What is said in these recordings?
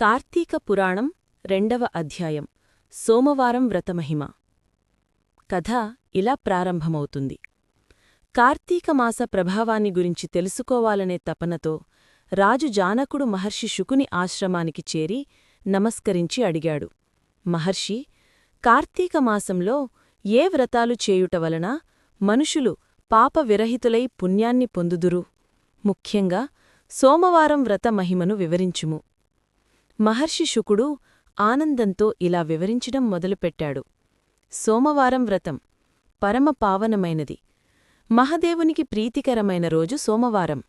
కార్తీక పురాణం రెండవ అధ్యాయం. సోమవారం వ్రతమహిమ. కథ ఇలా ప్రారంభమవుతుంది. కార్తీక మాస ప్రభావాన్ని గురించి తెలుసుకోవాలనే తపనతో రాజు జానకుడు మహర్షి శుకుని ఆశ్రమానికి చేరి నమస్కరించి అడిగాడు. మహర్షి కార్తీక మాసంలో ఏ వ్రతాలు చేయుట వలన మనుషులు పాప విరహితులై పుణ్యాన్ని పొందుదురు? ముఖ్యంగా సోమవారం వ్రత మహిమను వివరించుము. మహర్షి శుకుడు ఆనందంతో ఇలా వివరించడం మొదలుపెట్టాడు. సోమవారం వ్రతం. పరమ పావనమైనది. మహదేవునికి ప్రీతికరమైన రోజు సోమవారం.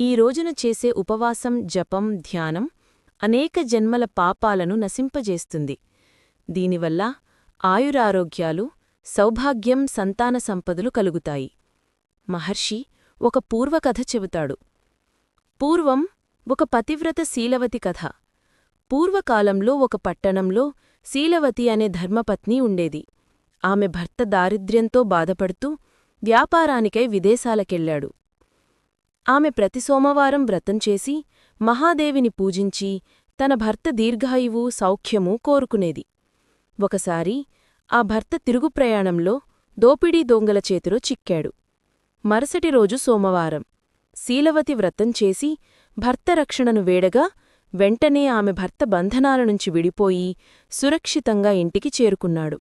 ఈ రోజున చేసే ఉపవాసం జపం ధ్యానం అనేక జన్మల పాపాలను నశింపజేస్తుంది. దీనివల్ల ఆయురారోగ్యాలు సౌభాగ్యం సంతాన సంపదలు కలుగుతాయి. మహర్షి ఒక పూర్వకథ చెబుతాడు. పూర్వం ఒక పతివ్రత శీలవతి కథ. పూర్వకాలంలో ఒక పట్టణంలో శీలవతి అనే ధర్మపత్ని ఉండేది. ఆమె భర్త దారిద్ర్యంతో బాధపడుతూ వ్యాపారానికై విదేశాలకెళ్ళాడు ఆమె ప్రతి సోమవారం వ్రతం చేసి మహాదేవిని పూజించి తన భర్త దీర్ఘాయువు సౌఖ్యమూ కోరుకునేది. ఒకసారి ఆ భర్త తిరుగు ప్రయాణంలో దోపిడీ దొంగల చేతిలో చిక్కాడు. మరుసటి రోజు సోమవారం శీలవతి వ్రతం చేసి భర్త రక్షణను వేడగా వెంటనే ఆమె భర్త బంధనాల నుంచి విడిపోయి సురక్షితంగా ఇంటికి చేరుకున్నాడు.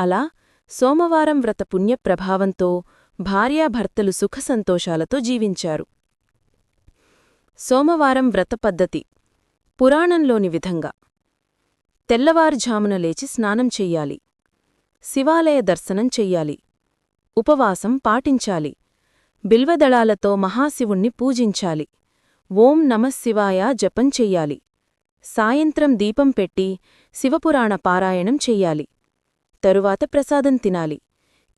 అలా సోమవారం వ్రత పుణ్యప్రభావంతో భార్యాభర్తలు సుఖసంతోషాలతో జీవించారు. సోమవారం వ్రత పద్ధతి. పురాణంలోని విధంగా. తెల్లవారుఝామున లేచి స్నానం చెయ్యాలి. శివాలయ దర్శనం చెయ్యాలి. ఉపవాసం పాటించాలి. బిల్వదళాలతో మహాశివుణ్ణి పూజించాలి. ఓం నమశివాయ జపం చెయ్యాలి. సాయంత్రం దీపం పెట్టి శివపురాణ పారాయణం చెయ్యాలి. తరువాత ప్రసాదం తినాలి.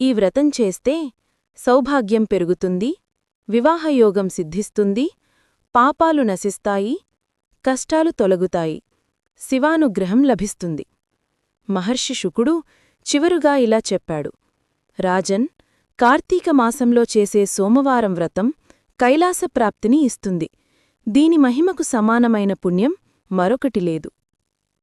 ఈ వ్రతం చేస్తే సౌభాగ్యం పెరుగుతుంది వివాహయోగం సిద్ధిస్తుంది పాపాలు నశిస్తాయి కష్టాలు తొలగుతాయి శివానుగ్రహం లభిస్తుంది. మహర్షి శుకుడు చివరుగా ఇలా చెప్పాడు. రాజన్ కార్తీక మాసంలో చేసే సోమవారం వ్రతం కైలాసప్రాప్తిని ఇస్తుంది. దీని మహిమకు సమానమైన పుణ్యం మరొకటి లేదు.